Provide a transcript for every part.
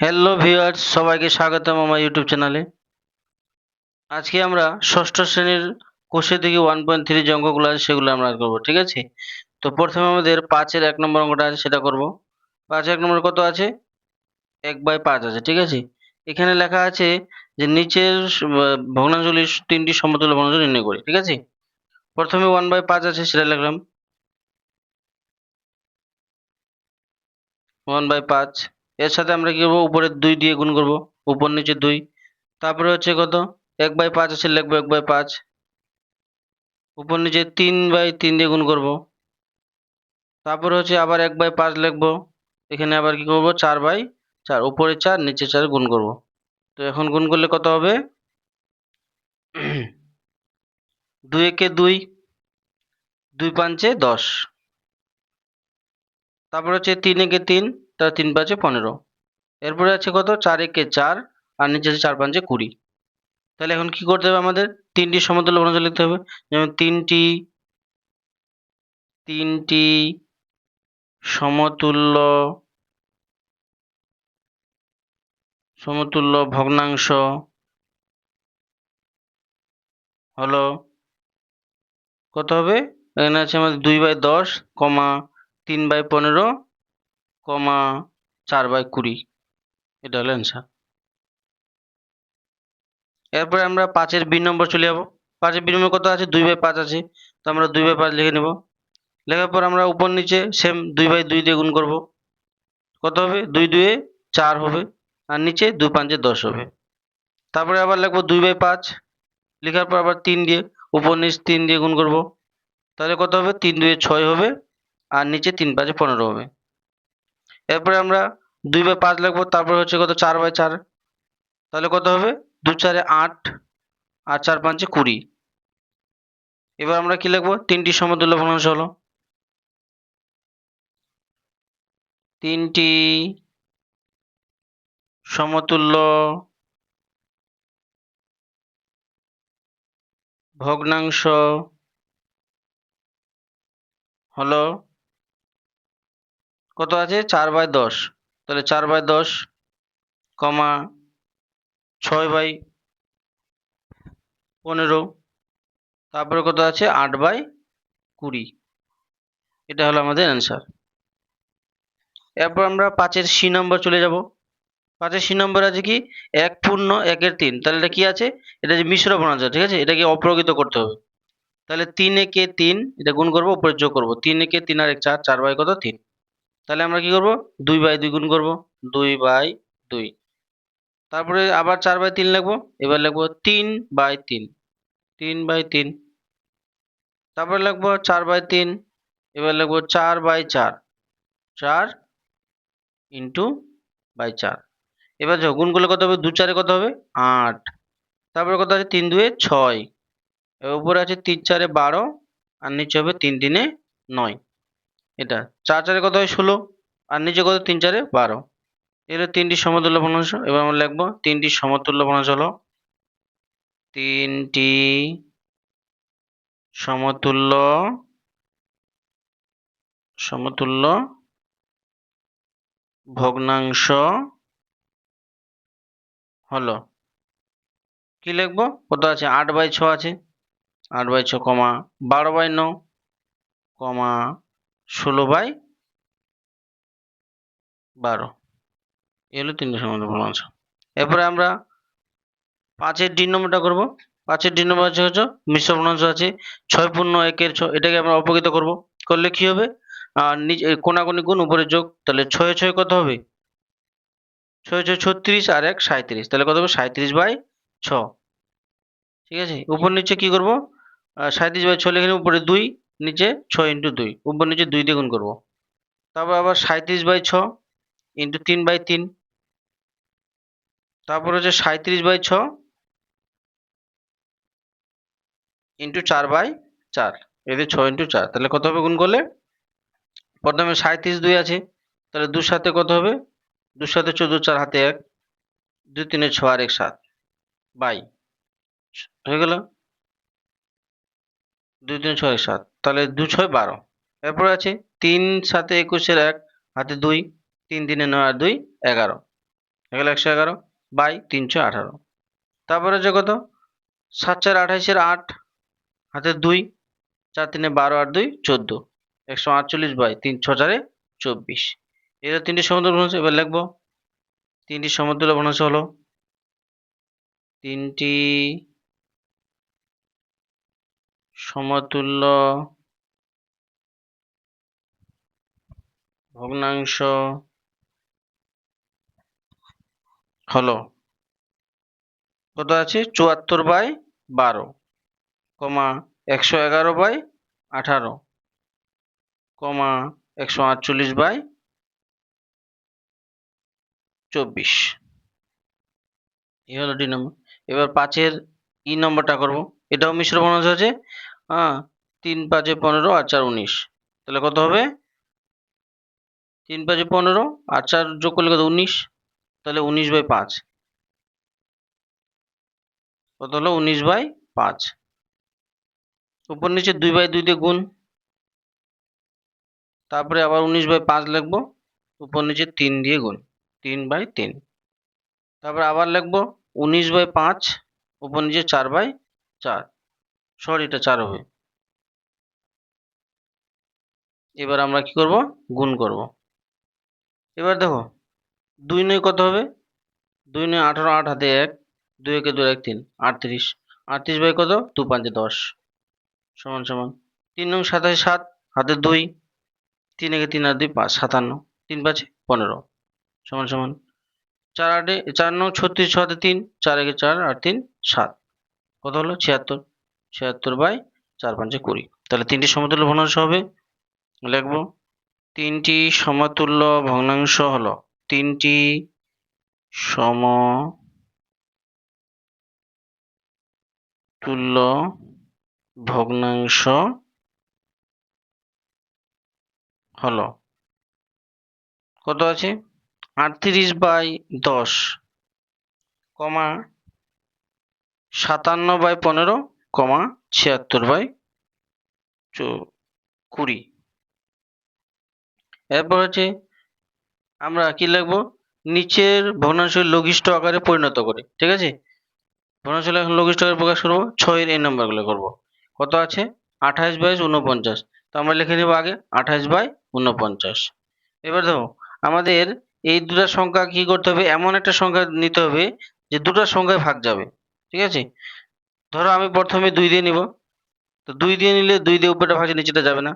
Hello viewers সবাইকে স্বাগতম আমার ইউটিউব চ্যানেলে আজকে আমরা ষষ্ঠ শ্রেণির কোষে থেকে ওয়ান পয়েন্ট থ্রি যে অঙ্কগুলো আছে সেগুলো আমরা করব, ঠিক আছে? তো প্রথমে আমাদের পাঁচের এক নম্বর অঙ্কটা আছে সেটা করব। পাঁচ এক নম্বর কত আছে? এক বাই পাঁচ আছে, ঠিক আছে? এখানে লেখা আছে যে নিচের ভগ্নাংশগুলির তিনটি সমতুল্য ভগ্নাংশ নির্ণয় করি, ঠিক আছে? প্রথমে ওয়ান বাই পাঁচ আছে, সেটা লিখলাম। ওয়ান বাই পাঁচ। এর সাথে আমরা কি করব? উপরে দুই দিয়ে গুণ করব। উপর নিচে দুই। তারপরে হচ্ছে কত? এক বাই পাঁচ আছে, লিখব এক বাই পাঁচ। উপর নিচে তিন বাই তিন দিয়ে গুণ করব। তারপরে হচ্ছে আবার এক বাই পাঁচ লিখব। এখানে আবার কি করব? চার বাই চার। উপরে চার, নিচে চার গুণ করব। তো এখন গুণ করলে কত হবে? দুই একে দুই। দুই পাঁচে দশ। তারপর হচ্ছে তিন একে তিন। তার তিন পাঁচে পনেরো। এরপরে আছে কত? চার একে চার, আর নিচে আছে চার পাঁচে কুড়ি। তাহলে এখন কি করতে হবে আমাদের? তিনটি সমতুল্য ভগ্নাংশ লিখতে হবে। যেমন তিনটি তিনটি সমতুল্য সমতুল্য ভগ্নাংশ হলো কত হবে? এখানে আছে আমাদের দুই বাই দশ, কমা তিন বাই পনেরো কমা চার বাই কুড়ি। এটা হলো অ্যান্সার এরপরে আমরা পাঁচের বি নম্বর চলে যাব। পাঁচের বি নম্বর কত আছে? দুই বাই পাঁচ আছে। তো আমরা দুই বাই পাঁচ লিখে নেব। লেখার পর আমরা উপর নিচে সেম দুই বাই দুই দিয়ে গুণ করব। কত হবে? দুই দুয়ে চার হবে। আর নিচে দুই পাঁচে দশ হবে। তারপরে আবার লিখব দুই বাই পাঁচ। লেখার পর আবার তিন দিয়ে উপর নিচ তিন দিয়ে গুণ করব। তাহলে কত হবে? তিন দুয়ে ছয় হবে। আর নিচে তিন পাঁচে পনেরো হবে। এরপরে আমরা দুই বাই পাঁচ লিখব, তারপর হচ্ছে কত? চার বাই চার। তাহলে কত হবে? দু চারে আট আর চার পাঁচে কুড়ি। এবার আমরা কি লিখব? তিনটি সমতুল্য ভগ্নাংশ হলো। তিনটি সমতুল্য ভগ্নাংশ হলো কত আছে? চার বাই দশ। তাহলে চার বাই দশ কমা ছয় বাই পনেরো। তারপরে কত আছে? আট বাই কুড়ি। এটা হলো আমাদের অ্যান্সার এরপর আমরা পাঁচের সি নম্বর চলে যাব। পাঁচের সি নম্বর আছে কি? এক পূর্ণ একের তিন। তাহলে এটা কি আছে? এটা যে মিশ্র ভগ্নাংশ ঠিক আছে? এটাকে অপ্রকৃত করতে হবে। তাহলে তিন একে তিন, এটা গুণ করব উপরে যোগ করব। তিন একে তিন আর এক চার চার বাই কত? তিন। তাহলে আমরা কি করব? দুই বাই দুই গুণ করব। দুই বাই দুই। তারপরে আবার চার বাই তিন লিখব। এবার লিখব তিন বাই তিন। তিন বাই তিন। তারপরে লিখব চার বাই তিন। এবার লিখব চার বাই চার। চার ইন্টু বাই চার। এবার গুণ করলে কত হবে? দু চারে কত হবে? আট। তারপরে কত আছে? তিন দুয়ে ছয়। এর উপরে আছে তিন চারে বারো। আর নিচে হবে তিন তিনে নয়। এটা। চার চারে কত হয়? ষোলো। আর নিচে কত? তিন চারে বারো। এগুলো তিনটি সমতুল্য ভগ্নাংশ। এবার আমরা লিখব, তিনটি সমতুল্য ভগ্নাংশ হলো তিনটি সমতুল্য সমতুল্য ভগ্নাংশ হলো। কি লিখব? কত আছে? আট বাই ছ আছে। আট বাই ছ, কমা বারো বাই ন কমা ষোলো বাই বারো। এ হলো তিনটে সমান্তরাল ভগ্নাংশ এরপরে আমরা পাঁচের ডি নম্বরটা করব। পাঁচের ডি নম্বর আছে হচ্ছে মিশ্র ভগ্নাংশ আছে। ছয় পূর্ণ একের ছ এটাকে আমরা অপকৃত করব। করলে কি হবে? আর নিচে কোনাকুনি গুণ উপরে যোগ, তাহলে ছয় ছয় কত হবে? ছয় ছয় ছত্রিশ আর এক সাঁত্রিশ তাহলে কত হবে? সাঁত্রিশ বাই ছ। ঠিক আছে? উপর নিচে কি করব? সাঁত্রিশ বাই ছ লিখে উপরে দুই নিচে ছয় ইন্টু দুই, উপর নিচে দুই দিয়ে গুণ করব। তারপর আবার সাঁত্রিশ বাই ছ ইন্টু তিন বাই তিন। তারপর হচ্ছে সাঁত্রিশ বাই ছ ইন্টু চার বাই চার এদের ছ ইন্টু চার। তাহলে কত হবে গুণ করলে? প্রথমে সাঁত্রিশ দুই আছে, তাহলে দুর সাথে কত হবে? দুর সাথে চোদ্দ, চার হাতে এক, দুই তিনে ছ আর এক সাত, বাই। হয়ে গেল? দুই তিন ছয় সাত। তাহলে দু ছয় বারো। এরপর আছে তিন সাথে একুশের এক, হাতে দুই, তিন তিনে নয় আর দুই এগারো। এগুলো একশো এগারো বাই তিনশো আঠারো। তারপরে হচ্ছে কত? সাত চার আঠাইশের আট, হাতে দুই, চার তিনে বারো আর দুই চোদ্দ। একশো আটচল্লিশ বাই তিন ছ চারে চব্বিশ। এটা তিনটি সমতুল্য ভগ্নাংশ এবার লিখব। তিনটি সমতুল্য ভগ্নাংশ হলো তিনটি সমতুল্য ভগ্নাংশ হলো। কত আছে? চুয়াত্তর বাই বারো, কমা একশো এগারো বাই আঠারো, কমা একশো আটচল্লিশ বাই চব্বিশ। এই হলো ডি নম্বর। এবার পাঁচের ই নম্বরটা করব। এটাও মিশ্র ভগ্নাংশ আছে। হ্যাঁ তিন পাঁচে পনেরো আর চার উনিশ। তাহলে কত হবে? তিন পাঁচে পনেরো আর চার যোগ করলে কত? উনিশ। তাহলে উনিশ বাই পাঁচ। কত হলো? উনিশ বাই পাঁচ। উপর নিচে দুই বাই দুই দিয়ে গুণ। তারপরে আবার উনিশ বাই পাঁচ লিখব। উপর নিচে তিন দিয়ে গুণ। তিন বাই তিন। তারপরে আবার লিখব। উনিশ বাই পাঁচ, উপর নিচে চার বাই চার। সরি এটা চার হবে। এবার আমরা কি করব? গুণ করব। এবার দেখো, দুই নয় কত হবে? দুই নয় আঠারো, আট হাতে এক, দুই একে দুই এক তিন, আটত্রিশ। আটত্রিশ বাই কত? দু পাঁচে দশ। সমান সমান। তিন নং সাতাশে সাত, হাতে দুই। তিন একে তিন আর দুই, পাঁচ, সাতান্ন। তিন পাঁচে পনেরো। সমান সমান। চার আটে, চার নং ছত্রিশ ছ হাতে তিন, চার একে চার আর তিন, সাত। কত হলো? ছিয়াত্তর। ছিয়াত্তর বাই চার পাঁচে কুড়ি। তাহলে তিনটি সমতুল্য ভগ্নাংশ হবে। লিখব, তিনটি সমতুল্য ভগ্নাংশ হলো, তিনটি সম তুল্য ভগ্নাংশ হলো, কত আছে? আটত্রিশ বাই দশ, কমা সাতান্ন বাই পনেরো কমা ছিয়াত্তর বাই কুড়ি। এরপর হচ্ছে আমরা কি লিখব? নিচের ভগ্নাংশের লঘিষ্ঠ আকারে পরিণত করে, ঠিক আছে? ভগ্নাংশ এখন আকারে প্রকাশ করব, ছয়ের এই নাম্বারগুলো করব। কত আছে? আঠাশ বাইশ উনপঞ্চাশ তো আমরা লিখে নেব আগে আঠাশ বাই উনপঞ্চাশ এবার দেখো, আমাদের এই দুটো সংখ্যা কি করতে হবে? এমন একটা সংখ্যা নিতে হবে যে দুটো সংখ্যায় ভাগ যাবে, ঠিক আছে? ধরো আমি প্রথমে দুই দিয়ে নিব। তো দুই দিয়ে নিলে দুই দিয়ে উপরেটা ভাগছে নিচেটা যাবে না।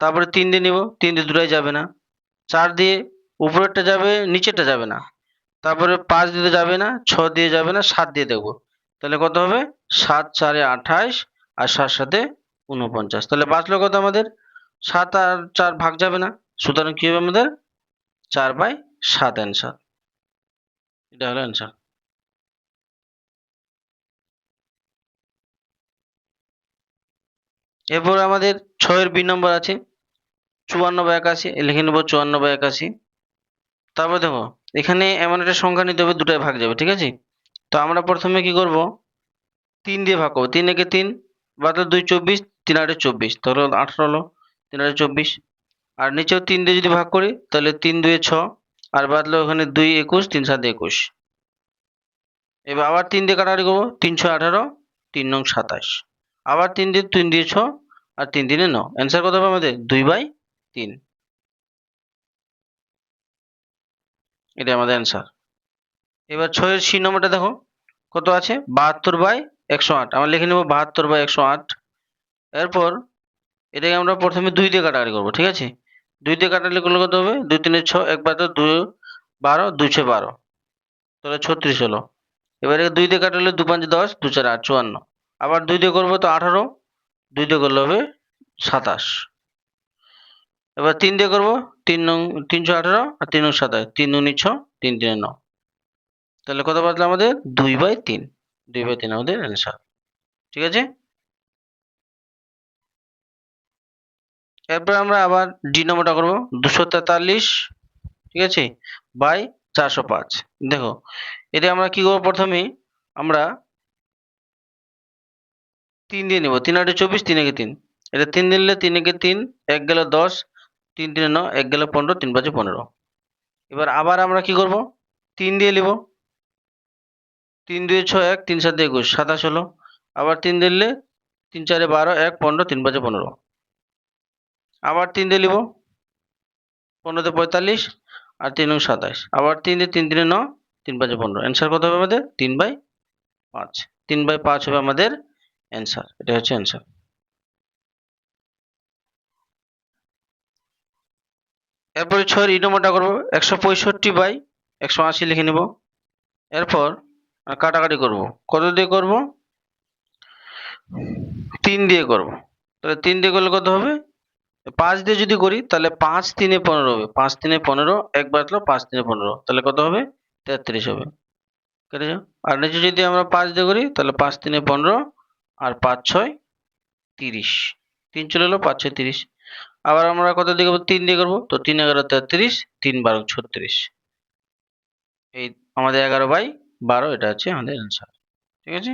তারপরে তিন দিয়ে নিব, তিন দিয়ে দুটাই যাবে না। চার দিয়ে উপরেরটা যাবে, নিচেরটা যাবে না। তারপরে পাঁচ দিয়ে যাবে না, ছ দিয়ে যাবে না, সাত দিয়ে দেখব। তাহলে কত হবে? সাত, চারে আঠাশ আর সাত সাথে উনপঞ্চাশ তাহলে বাঁচলো কত আমাদের? সাত আর চার ভাগ যাবে না। সুতরাং কি হবে আমাদের? চার বাই সাত অ্যান্সার। এটা হলো অ্যান্সার। এরপর আমাদের ছয়ের বি নম্বর আছে, চুয়ান্ন বা একাশি লিখে নেব চুয়ান্ন বা একাশি। তারপর দেখো, এখানে এমন একটা সংখ্যা নিতে হবে, দুটায় ভাগ যাবে, ঠিক আছে? তো আমরা প্রথমে কি করব? তিন দিয়ে ভাগ করব, তিন একে তিন, বাদল দুই চব্বিশ, তিন আটে চব্বিশ, তাহলে আঠারো হলো, তিন আটে চব্বিশ। আর নিচেও তিন দিয়ে যদি ভাগ করি, তাহলে তিন দুয়ে ছ, আর বাদলো ওখানে দুই একুশ, তিন সাত একুশ। এবার আবার তিন দিয়ে কাটাকাটি করব, তিনশো আঠারো, তিন নং সাতাশ। আবার তিন দিয়ে তিন দিয়ে ছ আর তিন দিনে ন। অ্যান্সার কত হবে আমাদের? দুই বাই তিন। এটা আমাদের অ্যান্সার এবার ছয়ের সি নম্বরটা দেখো। কত আছে? বাহাত্তর বাই একশো আট। আমরা লিখে নেব বাহাত্তর বাই একশো আট। এরপর এটাকে আমরা প্রথমে দুই দিয়ে কাটাকাটি করব, ঠিক আছে? দুই দিয়ে কাটালে করলে কত হবে? দুই তিনের ছ একবার তো দুই বারো দুই ছয় বারো। তাহলে ছত্রিশ হলো। এবারে দুই দিয়ে কাটালে দু পাঁচ দশ, দু চার আট, চুয়ান্ন। আবার দুই দিয়ে করব তো আঠারো, দুই দিয়ে করলে হবে সাতাশ। এবার তিন দিয়ে করব, তিন নং, তিনশো আঠারো আর তিন নং সাতাশ, তিন উনিশ ছ, তিন তিনে ন। তাহলে কত বাজলো আমাদের? দুই বাই তিন, দুই বাই তিন আমাদের অ্যান্সার ঠিক আছে? এরপর আমরা আবার ডি নম্বরটা করব, দুশো তেতাল্লিশ, ঠিক আছে? বাই চারশো পাঁচ। দেখো এটা আমরা কি করব প্রথমে আমরা তিন দিয়ে নেব। তিন আটে চব্বিশ, তিন একে তিন। এটা তিন দিলে তিন একে তিন, এক গেলে দশ, তিন তিনে ন, এক গেলে পনেরো, তিন পাঁচে পনেরো। এবার আবার আমরা কি করব? তিন দিয়ে নিব। তিন দুই ছয়, এক, তিন সাত একুশ, সাতাশ হলো। আবার তিন দিলে তিন চারে বারো, এক, পনেরো, তিন পাঁচে পনেরো। আবার তিন দিয়ে নিব। পনেরোতে পঁয়তাল্লিশ আর তিন সাতাশ। আবার তিন দিয়ে তিন তিনে ন, তিন পাঁচে পনেরো। অ্যান্সার কত হবে আমাদের? তিন বাই পাঁচ। তিন বাই পাঁচ হবে আমাদের অ্যান্সার এটা হচ্ছে অ্যান্সার এরপরে ছয়ের ই নম্বরটা করব, একশো পঁয়ষট্টি বাই একশো আশি লিখে নেব। এরপর কাটাকাটি করব। কত দিয়ে করব? তিন দিয়ে করব। তাহলে তিন দিয়ে করলে কত হবে? পাঁচ দিয়ে যদি করি, তাহলে পাঁচ তিনে পনেরো হবে। পাঁচ তিনে পনেরো একবার তো পাঁচ তিনে পনেরো। তাহলে কত হবে? তেত্রিশ হবে। কেটে যাও। আর নিচে যদি আমরা পাঁচ দিয়ে করি, তাহলে পাঁচ তিনে পনেরো আর পাঁচ ছয় তিরিশ। তিন চলে এলো পাঁচ ছয় তিরিশ। আবার আমরা কত দিয়ে করব? তিন দিয়ে করব। তো তিন এগারো তেত্রিশ, তিন বারো ছত্রিশ। এই আমাদের এগারো বাই বারো, এটা হচ্ছে আমাদের অ্যান্সার ঠিক আছে?